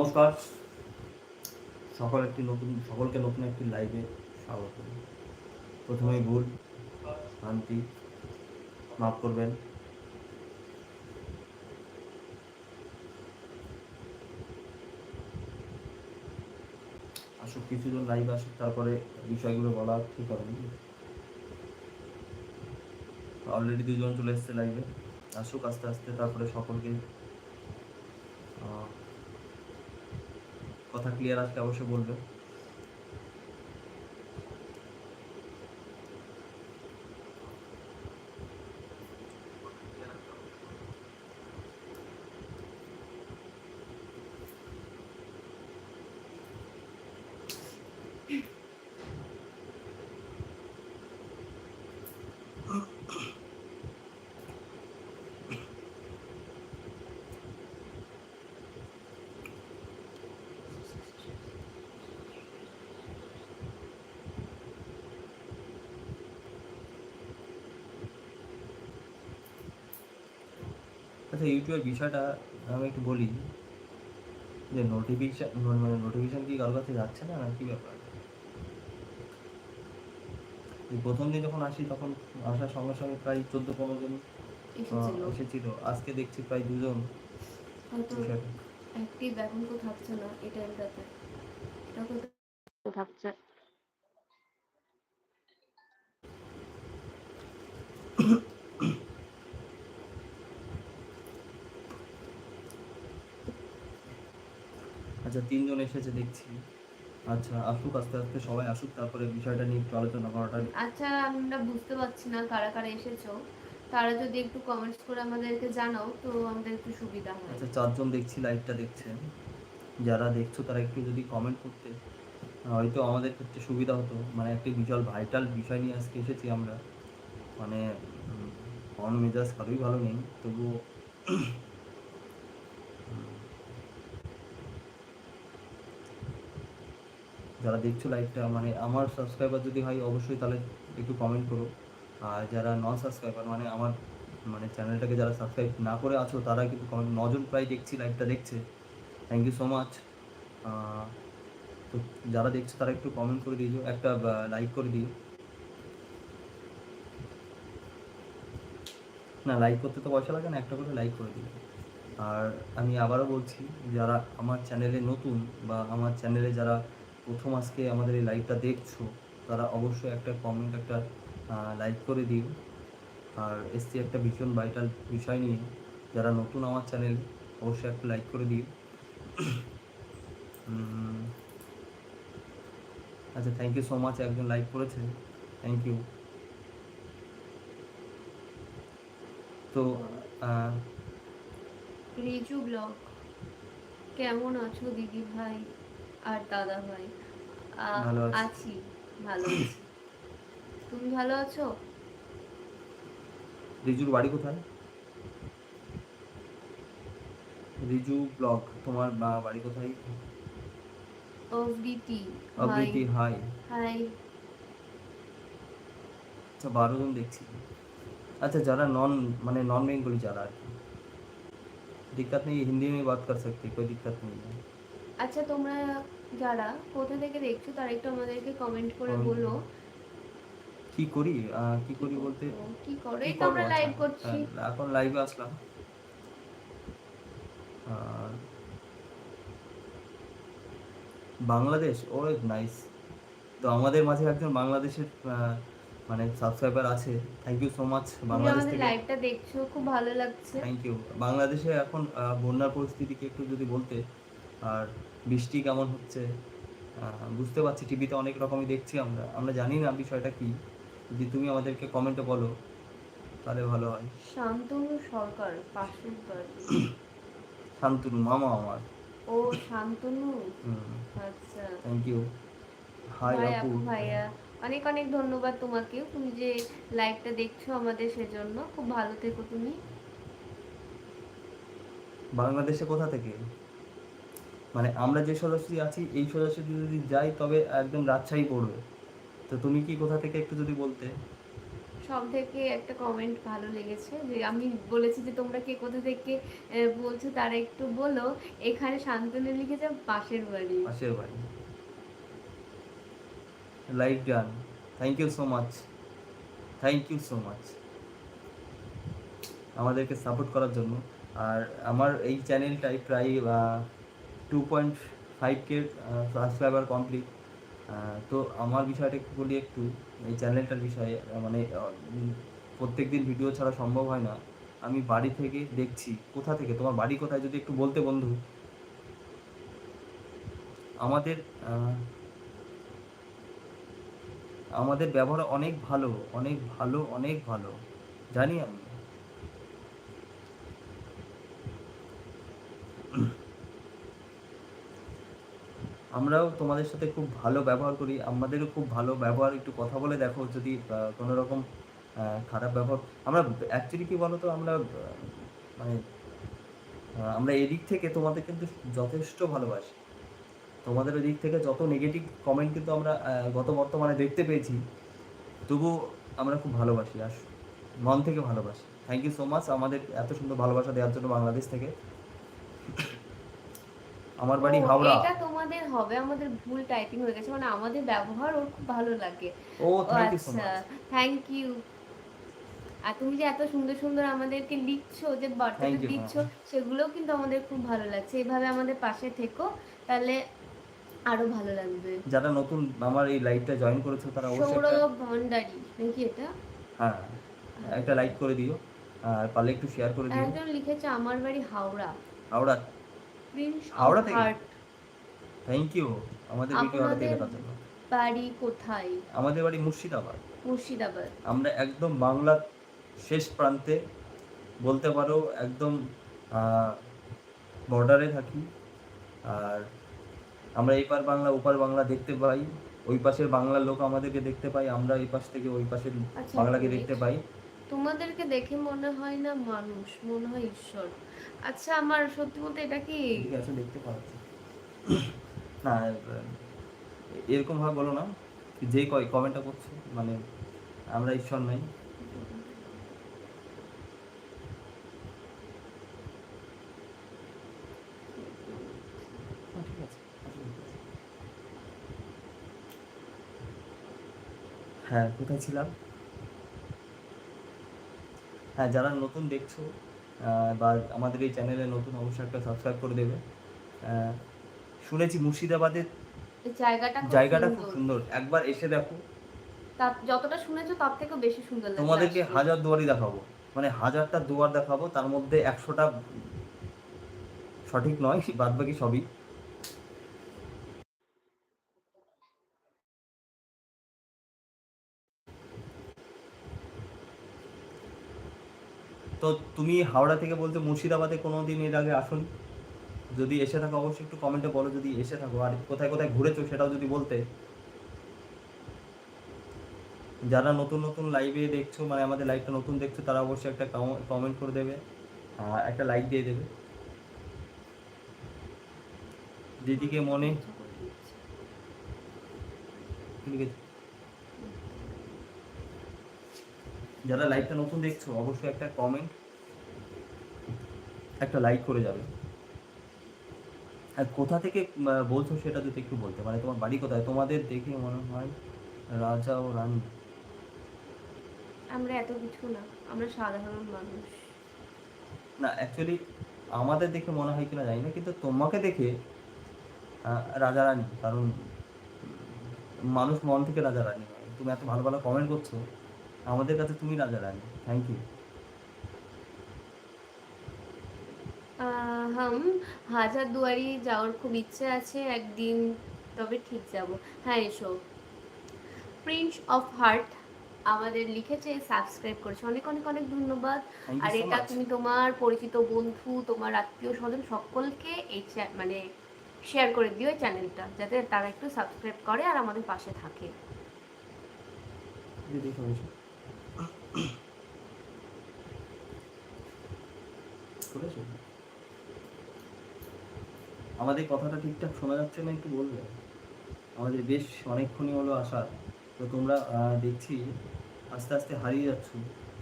নমস্কার। সকল একটি নতুন, সকলকে নতুন একটি লাইভে স্বাগত। প্রথমেই ভুল, শান্তি মাফ করবেন। আসুক, কিছুজন লাইভ আসুক, তারপরে বিষয়গুলো বলা ঠিক হবে অলরেডি দুজন চলে এসছে লাইভে আসুক, আস্তে আস্তে, তারপরে সকলকে কথা ক্লিয়ার আজকে অবশ্যই বলবে। আচ্ছা ইউটিউবের বিষয়টা আমি একটু বলি যে নোটিফিকেশন মানে নোটিফিকেশন কি কারোর কাছে যাচ্ছে না? কি ব্যাপার? এই প্রথম দিন যখন আসি তখন আসার সঙ্গে সঙ্গে প্রায় চোদ্দ পনেরো জন এসেছিল। আজকে দেখছি প্রায় দুজন। অ্যাক্টিভ এখন তো থাকছে না এই টাইমটাতে এটা কোথায় থাকছে। আচ্ছা তিনজন এসেছে দেখছি। আচ্ছা আসুক আস্তে আস্তে সবাই আসুক তারপরে বিষয়টা নিয়ে একটু আলোচনা করাটা আচ্ছা আমরা বুঝতে পারছি না কারা কারা এসেছ। তারা যদি একটু কমেন্টস করে আমাদেরকে জানাও তো আমাদের একটু সুবিধা হয়। আচ্ছা চারজন দেখছি লাইভটা দেখছেন যারা দেখছ তারা একটু যদি কমেন্ট করতে হয়তো আমাদের ক্ষেত্রে সুবিধা হতো। মানে একটি বিশাল ভাইটাল বিষয় নিয়ে আজকে এসেছি আমরা। মানে মন মেজাজ কারোই ভালো নেই। তবুও যারা দেখছ লাইভটা মানে আমার সাবস্ক্রাইবার যদি হয়, অবশ্যই তাহলে একটু কমেন্ট করো। আর যারা নন সাবস্ক্রাইবার মানে আমার মানে চ্যানেলটাকে যারা সাবস্ক্রাইব না করে আছো, তারা কিন্তু comment- নজন প্রায় দেখছি লাইভটা দেখছে। থ্যাংক ইউ সো মাচ তো যারা দেখছ, তারা একটু কমেন্ট করে দিও একটা লাইক করে দিও। না লাইক করতে তো পয়সা লাগে না, একটা করে লাইক করে দিও। আর আমি আবারও বলছি, যারা আমার চ্যানেলে নতুন বা আমার চ্যানেলে যারা প্রথম আজকে আমাদের এই লাইভটা দেখছ তারা অবশ্যই একটা কমেন্ট একটা লাইক করে দিও। আর এসছি একটা ভীষণ ভাইটাল বিষয় নিয়ে। যারা নতুন আমার চ্যানেল অবশ্যই একটা লাইক করে উম, আচ্ছা থ্যাংক ইউ সো মাচ একজন লাইক করেছে। থ্যাংক ইউ তো রিজু ব্লগ কেমন আছো দিদি ভাই আর দাদা ভাই আহ, ভালো আছি। আছি ভালো আছি তুমি ভালো আছো রিজুর বাড়ি কোথায় রিজু ব্লগ তোমার বা- বাড়ি কোথায় অবৃতি অবৃতি হাই হাই আচ্ছা বারো জন দেখছি अच्छा ज़रा नॉन माने नॉन बेंगोली ज़्यादा है दिक्कत नहीं हिंदी में बात कर सकते कोई दिक्कत नहीं है আচ্ছা তোমরা যারা কোথা থেকে দেখছ তারা একটু আমাদেরকে কমেন্ট করে বলো। কি করি? কি করি বলতে? কি করো? এই তো আমরা? লাইভ আচ্ছা, করছি। হ্যাঁ, এখন লাইভে আসলাম। বাংলাদেশ ও নাইস তো আমাদের মাঝে একজন বাংলাদেশের মানে সাবস্ক্রাইবার আছে। Thank you so much Bangladesh থেকে। লাইভটা দেখছ খুব ভালো লাগছে। থ্যাংক ইউ বাংলাদেশে এখন বন্যার পরিস্থিতিকে একটু যদি বলতে আর বৃষ্টি কেমন হচ্ছে? বুঝতে পারছি টিভিতে অনেক রকমই দেখছি আমরা। আমরা জানি না বিষয়টা কি। যদি তুমি আমাদেরকে কমেন্টে বলো তাহলে ভালো হয়। শান্তনু সরকার পাশের বাড়ি। শান্তনু মামা আমার। ও শান্তনু? আচ্ছা। থ্যাংক ইউ হাই আপু। ভাইয়া। অনেক অনেক ধন্যবাদ তোমাকে তুমি যে লাইভটা দেখছ আমাদের সেজন্য খুব ভালো থেকো তুমি। বাংলাদেশে কোথা থেকে? মানে আমরা যে সদস্য আছি এই সদস্য যদি যাই তবে একদম রাজশাহী পড়বে। তো তুমি কি কোথা থেকে একটু যদি বলতে? সব থেকে একটা কমেন্ট ভালো লেগেছে যে আমি বলেছি যে তোমরা কে কোথা থেকে বলছো তারা একটু বলো। এখানে শান্তনু লিখেছে পাশের বাড়ি। পাশের বাড়ি। Like done thank you so much thank you so much আমাদেরকে সাপোর্ট করার জন্য। আর আমার এই চ্যানেলটাই প্রায় two point five K subscriber complete তো আমার বিষয়টা একটু বলি একটু, এই চ্যানেলটার বিষয়ে মানে প্রত্যেক দিন ভিডিও ছাড়া সম্ভব হয় না। আমি বাড়ি থেকে দেখছি, কোথা থেকে? তোমার বাড়ি কোথায়? যদি একটু বলতে বন্ধু। আমাদের আমাদের ব্যবহার অনেক ভালো অনেক ভালো অনেক ভালো। জানি আমি। আমরাও তোমাদের সাথে খুব ভালো ব্যবহার করি, আমাদেরও খুব ভালো ব্যবহার, একটু কথা বলে দেখো যদি কোনো রকম খারাপ ব্যবহার, আমরা অ্যাকচুয়ালি কি তো আমরা মানে আমরা এদিক থেকে তোমাদের কিন্তু যথেষ্ট ভালোবাসি। তোমাদের ওই দিক থেকে যত নেগেটিভ কমেন্ট কিন্তু আমরা গত বর্তমানে দেখতে পেয়েছি, তবু আমরা খুব ভালোবাসি আর মন থেকে ভালোবাসি। থ্যাংক ইউ সো মাচ আমাদের এত সুন্দর ভালোবাসা দেওয়ার জন্য বাংলাদেশ থেকে। আমার বাড়ি হাওড়া। এটা তোমাদের হবে আমাদের ভুল টাইপিং হয়ে গেছে মানে আমাদের ব্যবহার ওর খুব ভালো লাগে। ও thank you so much thank you আর তুমি যে এত সুন্দর সুন্দর আমাদেরকে লিখছো যে বার্তাটা দিচ্ছ. সেগুলোও কিন্তু আমাদের খুব ভালো লাগছে। এভাবে আমাদের পাশে থেকো তাহলে আরও ভালো লাগবে। যারা নতুন আমার এই লাইভটা জয়েন করেছ তারা অবশ্যই সৌরভ ভণ্ডারী নাকি এটা? হ্যাঁ একটা লাইক করে দিও আর পারলে একটু শেয়ার করে দিও। একজন লিখেছে আমার বাড়ি হাওড়া। হাওড়া। প্রিন্স হাওড়া থেকে? থ্যাংক ইউ আমাদের ভিডিও হাওড়া থেকে আপনাদের- দেখার জন্য। বাড়ি কোথায়? আমাদের বাড়ি মুর্শিদাবাদ। মুর্শিদাবাদ। আমরা একদম বাংলার শেষ প্রান্তে বলতে পারো একদম বর্ডারে থাকি। আর আমরা এই পার বাংলা ওপার বাংলা দেখতে পাই। ওই পাশের বাংলার লোক আমাদেরকে দেখতে পাই আমরা এই পাশ থেকে ওই পাশের আচ্ছা, বাংলাকে দেখতে পাই। তোমাদেরকে দেখে মনে হয় না মানুষ, মনে হয় ঈশ্বর। আচ্ছা আমার সত্যি বলতে এটা কি দেখতে পাচ্ছি। না এরকম ভাবে বলো না, যে কয় কমেন্টটা করছে মানে আমরা ঈশ্বর নাই। হ্যাঁ কোথায় ছিলাম? হ্যাঁ যারা নতুন দেখছ বা আমাদের এই চ্যানেলে নতুন অবশ্যই একটা সাবস্ক্রাইব করে দেবে। শুনেছি মুর্শিদাবাদের জায়গাটা খুব জায়গাটা খুব সুন্দর। একবার এসে দেখো। তার যতটা শুনেছো তার থেকেও বেশি সুন্দর তোমাদেরকে হাজার দুয়ারই দেখাবো। মানে হাজারটা দুয়ার দেখাবো তার মধ্যে একশোটা সঠিক নয় বাদ বাকি সবই। তুমি হাওড়া থেকে বলতে মুর্শিদাবাদে কোনো দিন এর আগে আসুন? যদি এসে থাকো, অবশ্যই একটু কমেন্টে বলো যদি এসে থাকো। আর কোথায় কোথায় ঘুরেছো সেটাও যদি বলতে। যারা নতুন নতুন লাইভে দেখছ মানে আমাদের লাইভটা নতুন দেখছ, তারা অবশ্যই একটা কমেন্ট করে দেবে। একটা লাইক দিয়ে দেবে। দিদিকে মনে। যারা লাইভটা নতুন দেখছ, অবশ্যই একটা কমেন্ট একটা লাইক করে যাবে। আর কোথা থেকে বলছো সেটা যদি একটু বলতে মানে তোমার বাড়ি কোথায়? তোমাদের দেখে মনে হয় রাজা ও রানী। আমরা এত কিছু না আমরা সাধারণ মানুষ। না অ্যাকচুয়ালি আমাদের দেখে মনে হয় কিনা জানি না কিন্তু তোমাকে দেখে রাজা রানী কারণ মানুষ মন থেকে রাজা রানী হয়। তুমি এত ভালো ভালো কমেন্ট করছ আমাদের কাছে তুমি রাজা রানী থ্যাংক ইউ হাম হাজার দুয়ারি যাওয়ার খুব ইচ্ছে আছে একদিন তবে ঠিক যাব। হ্যাঁ এসো। প্রিন্স অফ হার্ট আমাদের লিখেছে সাবস্ক্রাইব করেছে। অনেক অনেক অনেক ধন্যবাদ। আর এটা তুমি তোমার পরিচিত বন্ধু তোমার আত্মীয় স্বজন সকলকে এই মানে শেয়ার করে দিও এই চ্যানেলটা যাতে তারা একটু সাবস্ক্রাইব করে আর আমাদের পাশে থাকে। করেছ? আমাদের কথাটা ঠিকঠাক শোনা যাচ্ছে না, একটু বলবে? আমাদের বেশ অনেকক্ষণই হলো আসার। তো তোমরা দেখছি আস্তে আস্তে হারিয়ে যাচ্ছ।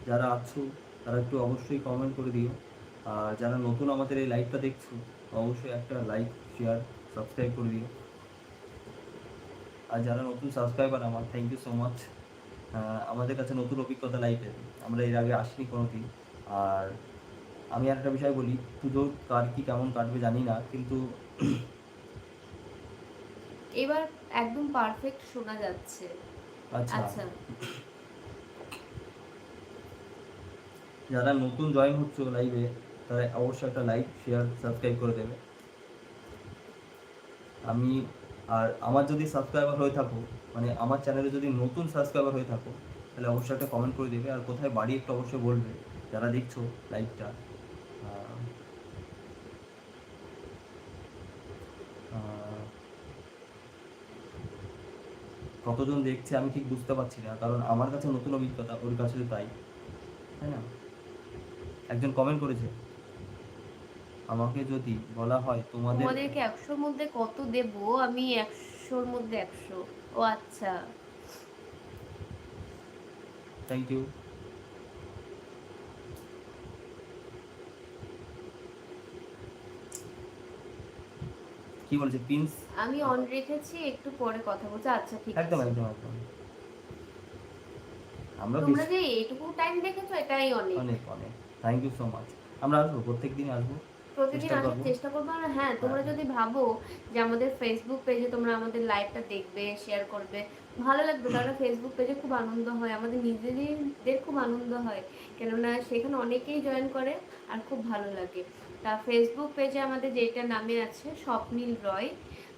যারা আছো, তারা একটু অবশ্যই কমেন্ট করে দিও। আর যারা নতুন আমাদের এই লাইভটা দেখছ, অবশ্যই একটা লাইক শেয়ার সাবস্ক্রাইব করে দিও। আর যারা নতুন সাবস্ক্রাইবার আমার থ্যাংক ইউ সো মাচ আমাদের কাছে নতুন অভিজ্ঞতা লাইফে আমরা এর আগে আসিনি কোনোদিন। আর আমি আর একটা বিষয় বলি, পুজো কার কি কেমন কাটবে জানি না, কিন্তু এবার একদম পারফেক্ট শোনা যাচ্ছে। আচ্ছা। আচ্ছা। যারা নতুন জয়েন হচ্ছে লাইভে তারা অবশ্যই একটা লাইক শেয়ার সাবস্ক্রাইব করে দেবে। আমি আর আমার যদি সাবস্ক্রাইবার হয়ে থাকো মানে আমার চ্যানেলে যদি নতুন সাবস্ক্রাইবার হয়ে থাকো তাহলে অবশ্যই একটা কমেন্ট করে দেবে। আর কোথায় বাড়ি একটু অবশ্যই বলবে যারা দেখছ লাইভটা কতজন দেখছে আমি ঠিক বুঝতে পারছি না কারণ আমার কাছে নতুন অভিজ্ঞতা ওর কাছে তাই। তাই না? একজন কমেন্ট করেছে আমাকে যদি বলা হয় তোমাদের তোমাদেরকে একশোর মধ্যে কত দেব? আমি একশোর মধ্যে একশো। ও আচ্ছা। থ্যাংক ইউ কি বলছে প্রিন্স আমি অন রেখেছি একটু পরে কথা বলছি আচ্ছা ঠিক একদম আছে। একদম একদম আমরা তোমরা যে এইটুকু টাইম দেখেছ এটাই অনেক। অনেক অনেক। থ্যাংক ইউ সো মাচ আমরা আসব প্রত্যেক দিন আসব। প্রতিদিন আসার। চেষ্টা করব আর হ্যাঁ তোমরা হ্যাঁ। যদি ভাবো যে আমাদের ফেসবুক পেজে তোমরা আমাদের লাইভটা দেখবে শেয়ার করবে ভালো লাগবে। কারণ ফেসবুক পেজে খুব আনন্দ হয় আমাদের নিজেদের খুব আনন্দ হয়। কেননা সেখানে অনেকেই জয়েন করে আর খুব ভালো লাগে। তা ফেসবুক পেজে আমাদের যেটা নামে আছে স্বপ্নীল রয়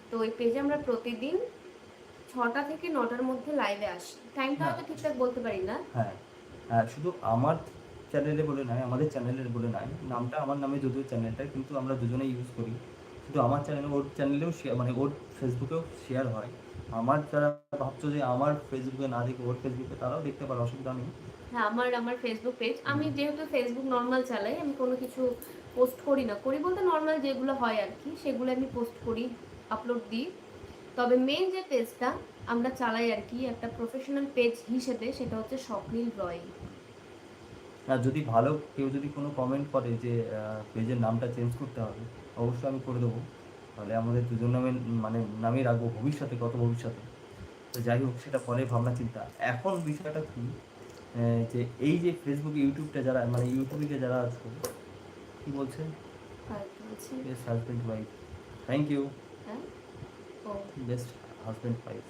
তো ওই পেজে আমরা প্রতিদিন ছটা থেকে নটার মধ্যে লাইভে আসি। টাইমটা হ্যাঁ। হয়তো ঠিকঠাক বলতে পারি না। হ্যাঁ। হ্যাঁ শুধু আমার চ্যানেলে বলে নয় আমাদের চ্যানেলের বলে নয় নামটা আমার নামে যদিও চ্যানেলটা কিন্তু আমরা দুজনেই ইউজ করি। শুধু আমার চ্যানেলে ওর চ্যানেলেও শেয়ার মানে ওর ফেসবুকেও শেয়ার হয়। আমার যারা ভাবছ যে আমার ফেসবুকে না দেখে ওর ফেসবুকে তারাও দেখতে পারো অসুবিধা নেই। হ্যাঁ আমার আমার ফেসবুক পেজ আমি যেহেতু ফেসবুক নর্মাল চালাই আমি কোনো কিছু পোস্ট করি না। করি বলতে নর্মাল যেগুলো হয় আর কি, সেগুলো আমি পোস্ট করি আপলোড দিই। তবে মেন যে পেজটা আমরা চালাই আর কি, একটা প্রফেশনাল পেজ হিসেবে, সেটা হচ্ছে স্বপ্নীল রয়। আর যদি ভালো কেউ যদি কোনো কমেন্ট করে যে পেজের নামটা চেঞ্জ করতে হবে, অবশ্যই আমি করে দেবো। তাহলে আমাদের দুজন নামে মানে নামই রাখব ভবিষ্যতে, কত ভবিষ্যতে। তো যাই হোক, সেটা পরে ভাবনা চিন্তা। এখন বিষয়টা কি যে এই যে ফেসবুক ইউটিউবটা যারা মানে ইউটিউবে যারা আছে কি বলছে আর কি বলছি? Best husband wife thank you হ্যাঁ ও বেস্ট হাজব্যান্ড ওয়াইফ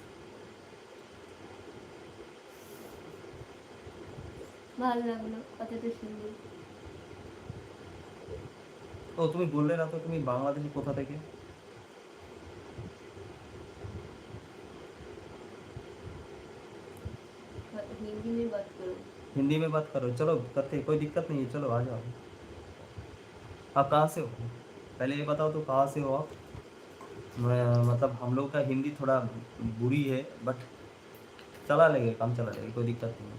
ভালো লাগলো কথাটা শুনে ও তুমি বললে না তো তুমি বাংলাদেশি কোথা থেকে हिंदी में बात करो हिंदी में बात करो चलो करते कोई दिक्कत नहीं है चलो आ जाओ आप कहाँ से हो? पहले ये बताओ तो कहाँ से हो आप? मतलब हम लोग का हिंदी थोड़ा बुरी है बट चला लेंगे, काम चला लेंगे, कोई दिक्कत नहीं है।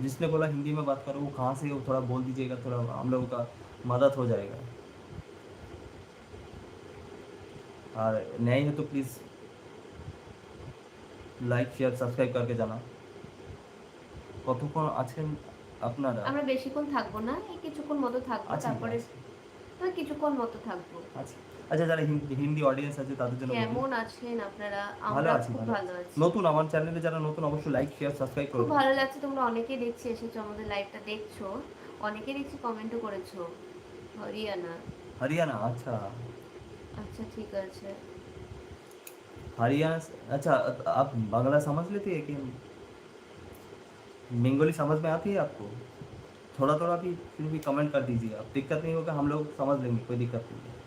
जिसने बोला हिंदी में बात करो, वो कहाँ से वो थोड़ा बोल दीजिएगा, थोड़ा हम लोगों का मदद हो जाएगा। और नहीं है तो प्लीज़ লাইক শেয়ার সাবস্ক্রাইব করকে জানা কতক্ষণ আছেন আপনারা? আমরা বেশিক্ষণ থাকব না এই কিছুক্ষণ মতো থাকব তারপরে তো কিছুক্ষণ মতো থাকব। আচ্ছা আচ্ছা যারা হিন্দি অডিয়েন্স আছে তাদের জন্য কেমন আছেন আপনারা? আমরা খুব ভালো আছি। নতুন আমার চ্যানেলে যারা নতুন অবশ্যই লাইক শেয়ার সাবস্ক্রাইব খুব ভালো লাগছে তোমরা অনেকেই দেখছি এসেছ আমাদের লাইভটা দেখছ। অনেকেই দেখছি কমেন্টও করেছ। হরিয়ানা। হরিয়ানা আচ্ছা। আচ্ছা ঠিক আছে। हरियाणा से- अच्छा आप बांग्ला समझ लेती है कि बंगाली समझ में आती है आपको थोड़ा थोड़ा भी फिर भी कमेंट कर दीजिए आप दिक्कत नहीं होगा हम लोग समझ लेंगे कोई दिक्कत नहीं है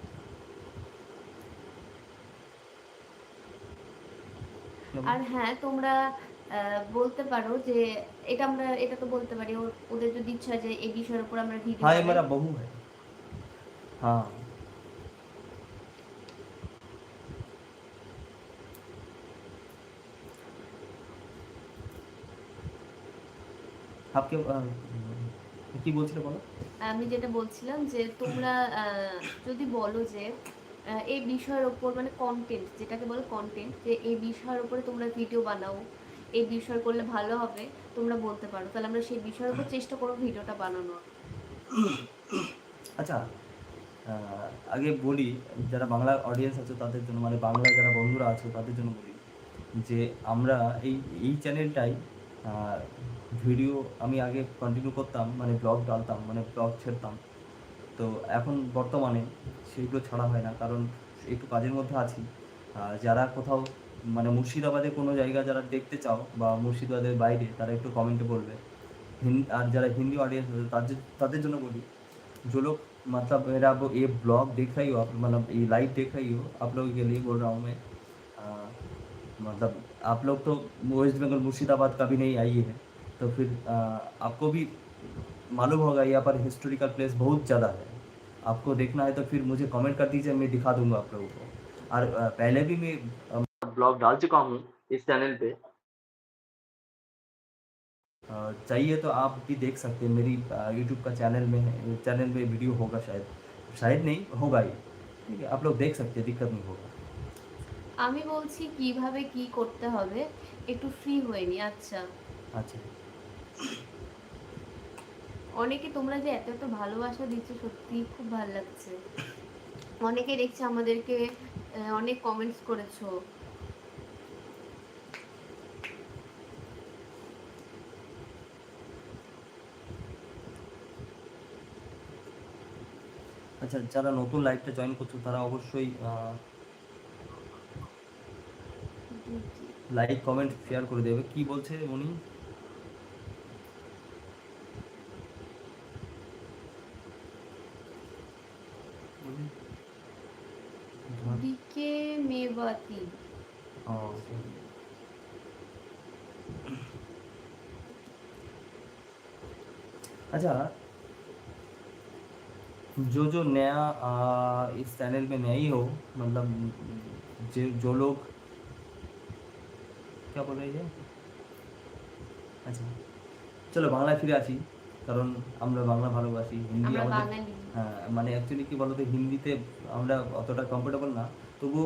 আর হ্যাঁ তোমরা আহ, বলতে পারো যে এটা আমরা এটা তো বলতে পারি ও- ওদের যদি ইচ্ছা যে এই বিষয়ের উপর আমরা ভিডিও हाँ ये मेरा बहू ভাবকে কি বলছিলে বলো? আমি যেটা বলছিলাম যে তোমরা যদি বলো যে এই বিষয়ের ওপর মানে কন্টেন্ট যেটাকে বলো কন্টেন্ট যে এই বিষয়ের ওপরে তোমরা ভিডিও বানাও এই বিষয় করলে ভালো হবে তোমরা বলতে পারো। তাহলে আমরা সেই বিষয়ের উপর চেষ্টা করব ভিডিওটা বানানোর। আচ্ছা আগে বলি যারা বাংলা অডিয়েন্স আছে তাদের জন্য মানে বাংলা যারা বন্ধুরা আছে তাদের জন্য বলি যে আমরা এই এই চ্যানেলটাই ভিডিও আমি আগে কন্টিনিউ করতাম মানে ব্লগ ডালতাম মানে ব্লগ ছেড়তাম তো এখন বর্তমানে সেগুলো ছাড়া হয় না কারণ একটু কাজের মধ্যে আছি আর যারা কোথাও মানে মুর্শিদাবাদে কোনো জায়গা যারা দেখতে চাও বা মুর্শিদাবাদের বাইরে তারা একটু কমেন্টে বলবে হিন্দি আর যারা হিন্দি অডিয়েন্স আছে তাদের তাদের জন্য বলি जो लोग मतलब मेरा अब ये ब्लॉग देख रही हो आप मतलब ये लाइव देख रही हो आप लोगों के लिए बोल रहा हूँ मैं आ, मतलब आप लोग तो वेस्ट बंगाल मुर्शिदाबाद का भी नहीं आई है तो फिर आ, आपको भी मालूम होगा यहाँ पर हिस्टोरिकल प्लेस बहुत ज़्यादा है आपको देखना है तो फिर मुझे कमेंट कर दीजिए मैं दिखा दूंगा आप लोगों को और आ, पहले भी मैं ब्लॉग डाल चुका हूँ इस चैनल पे अ, चाहिए तो आप भी देख सकते हैं मेरी यूट्यूब का चैनल में है चैनल में वीडियो होगा शायद शायद नहीं होगा ही ठीक है आप लोग देख सकते हैं दिक्कत नहीं होगा আমি বলছি কিভাবে কি করতে হবে একটু ফ্রি হয়ে নি আচ্ছা अच्छा অনেকে তোমরা যে এত এত ভালোবাসা দিচ্ছ সত্যি খুব ভালো লাগছে। অনেকে দেখছে আমাদেরকে অনেক কমেন্টস করেছ। আচ্ছা যারা নতুন লাইভটা জয়েন করছ তারা অবশ্যই লাইক কমেন্ট শেয়ার করে দেবে। কি বলছে উনি দিকে মেবাতি हाँ अच्छा जो जो नया आ, इस चैनल में नया ही हो मतलब जो जो लोग क्या बोल रही है আচ্ছা চলো বাংলায় ফিরে আসি কারণ আমরা বাংলা ভালোবাসি হিন্দি আমরা আমাদের বাঙালি হ্যাঁ মানে অ্যাকচুয়ালি কি বলতো হিন্দিতে আমরা অতটা কমফোর্টেবল না তবু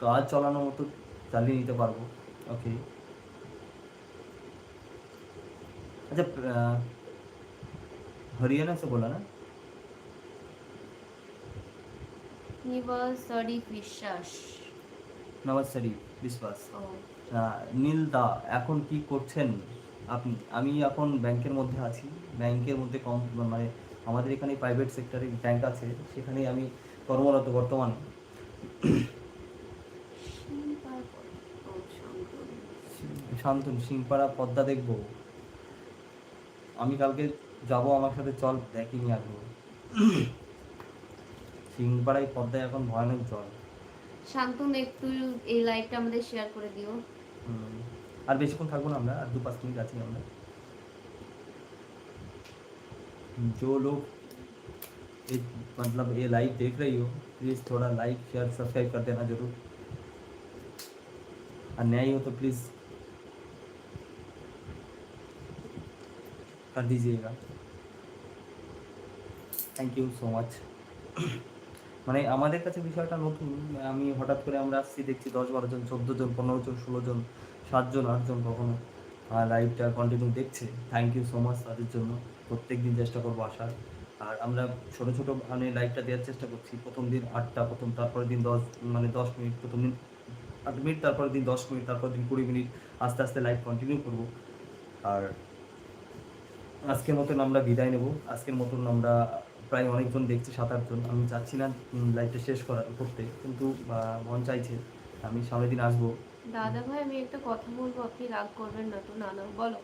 কাজ চালানোর মতো চালিয়ে নিতে পারবো ওকে अच्छा अ, हरियाणा से बोला ना নিবাস শরীফ বিশ্বাস নওয়াজ শরীফ বিশ্বাস ও আহ, নীল দা এখন কি করছেন আপনি আমি এখন ব্যাংকের মধ্যে আছি ব্যাংকের মধ্যে কম মানে আমাদের এখানে প্রাইভেট সেক্টরে ব্যাংক আছে সেখানেই আমি কর্মরত বর্তমানে শান্তনু সিংপাড়া পদ্মা দেখবো আমি কালকে যাব আমার সাথে চল দেখি নিয়ে আসবো সিংপাড়ায় পদ্মায় এখন ভয়ানক জল শান্তনু একটু এই লাইভটা আমাদের শেয়ার করে দিও হুম। আর বেশিক্ষণ থাকবো না আমরা আর দু পাঁচ মিনিট আছি আমরা जो लोग ये मतलब ये लाइव देख रही हो प्लीज़ थोड़ा लाइक शेयर सब्सक्राइब कर देना जरूर और नया ही हो तो प्लीज़ कर दीजिएगा থ্যাংক ইউ সো মাচ মানে আমাদের কাছে বিষয়টা নতুন আমি হঠাৎ করে আমরা আসছি দেখছি দশ বারো জন চোদ্দো জন পনেরো জন ষোলো জন সাতজন আটজন কখনো লাইভটা কন্টিনিউ দেখছে থ্যাংক ইউ সো মাচ তাদের জন্য প্রত্যেক দিন চেষ্টা করবো আসার আর আমরা ছোটো ছোটো মানে লাইভটা দেওয়ার চেষ্টা করছি প্রথম দিন আটটা প্রথম তারপরের দিন দশ মানে দশ মিনিট প্রথম দিন আট মিনিট তারপরের দিন দশ মিনিট তারপর দিন কুড়ি মিনিট আস্তে আস্তে লাইভ কন্টিনিউ করবো আর আজকের মতন আমরা বিদায় নেব। আজকের মতন আমরা প্রায় অনেকজন দেখছে সাত আটজন আমি চাচ্ছি না লাইভটা শেষ করা করতে। কিন্তু মন চাইছে আমি সামনের দিন আসব। দাদা ভাই আমি একটা কথা বলব। আপনি রাগ করবেন না তো না না বলো।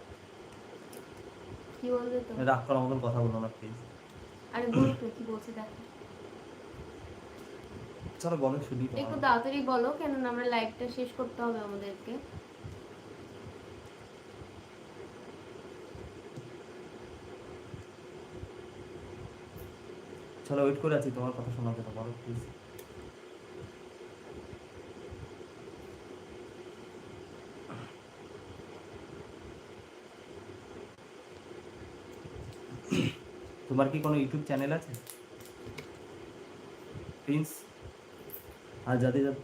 কি বলবে তো? রাগ করার মতন কথা বলব না প্লিজ আরে বলো তো কি বলছে দেখো। চলো বলো শুনি একটু তাড়াতাড়ি বলো কেননা আমরা লাইভটা শেষ করতে হবে আমাদেরকে। চলো ওয়েট করে আছি, তোমার কথা শোনার জন্য, বলো প্লিজ তোমার কি কোনো ইউটিউব চ্যানেল আছে? প্রিন্স আর যাদের যা-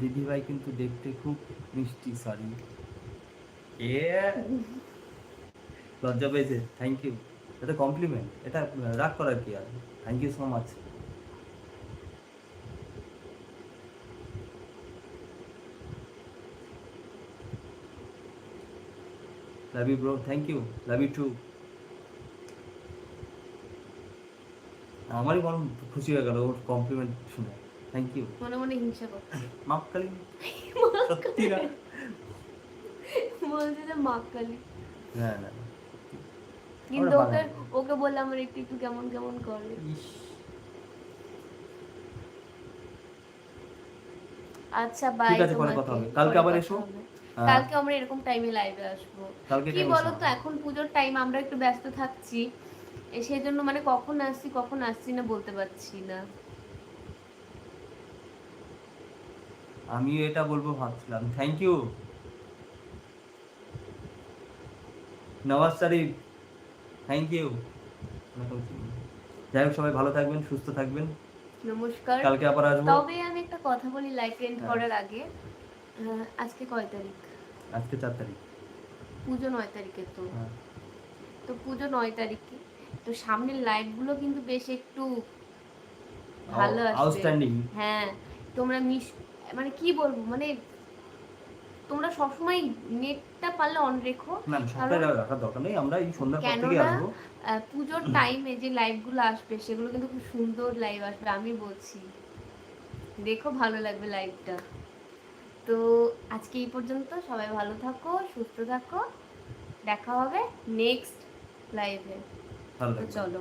দিদিভাই কিন্তু দেখতে খুব মিষ্টি সরি এ, লজ্জা পেয়েছে থ্যাংক ইউ এটা কমপ্লিমেন্ট এটা রাগ করার কি আর thank you so much love you bro thank you love you too আমারই মন খুশি হয়ে গেল ওর কমপ্লিমেন্ট শুনে। থ্যাংক ইউ মনে মনে হিংসা করছে। মাপ কালি সত্যি না? বলছে যে না না। কিন্তু ওকে। ওকে বললে আমার একটু একটু কেমন কেমন করে? আচ্ছা বাই ঠিক আছে, পরে কথা হবে। কালকে আবার এসো। কালকে আমরা এরকম টাইমে লাইভে আসব। কি বলো তো এখন পুজোর টাইম আমরা একটু ব্যস্ত থাকছি। সেই জন্য মানে কখন আসছি কখন আসছি না বলতে পারছি না। আমিও এটা বলব ভাবছিলাম। Thank you Nawaz Sharif. Thank you যাই হোক সবাই ভালো থাকবেন সুস্থ থাকবেন। নমস্কার। কালকে আবার আসব। তবে আমি একটা কথা বলি এন্ড হ্যাঁ। করার আগে। আজকে কয় তারিখ? আজকে চার তারিখ। পুজো নয় তারিখে তো। হ্যাঁ। তো পুজো নয় তারিখে তো সামনের লাইভগুলো কিন্তু বেশ একটু ভালো আসবে। আউটস্ট্যান্ডিং হ্যাঁ তোমরা মিস মানে কি বলব? মানে তোমরা সবসময় নেটটা পারলে অন রেখো। না না রাখার দরকার নেই। আমরা এই সন্ধ্যার পর থেকে আসব। পুজোর টাইমে যে লাইভগুলো আসবে সেগুলো কিন্তু খুব সুন্দর লাইভ আসবে আমি বলছি। দেখো ভালো লাগবে লাইভটা তো আজকে এই পর্যন্ত সবাই ভালো থাকো সুস্থ থাকো। দেখা হবে নেক্সট লাইভে চলো।